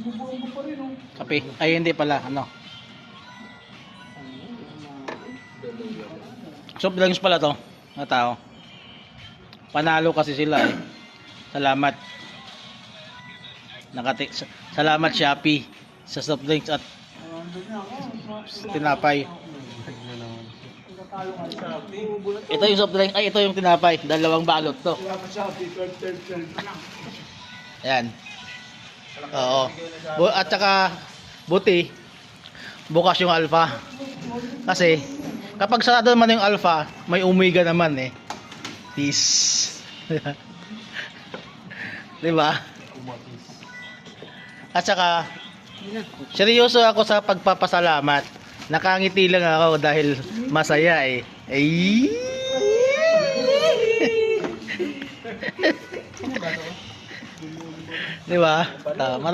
bubuong pa rin, oh. Kape. Ay, hindi pala. Ano? Soft drinks pala to. Na tao. Panalo kasi sila eh. Salamat. Nakati sa- Salamat Shopee sa soft drinks at tinapay. Ito yung soft drink. Ay, ito yung tinapay. Dalawang balot to. Ayan. Oo. Bu- at saka, buti, bukas yung alpha. Kasi, kapag sarado naman yung alpha, may omega naman eh. Peace. Di ba? At saka, seryoso ako sa pagpapasalamat. Nakangiti lang ako dahil masaya eh. Ay! Di ba? Tama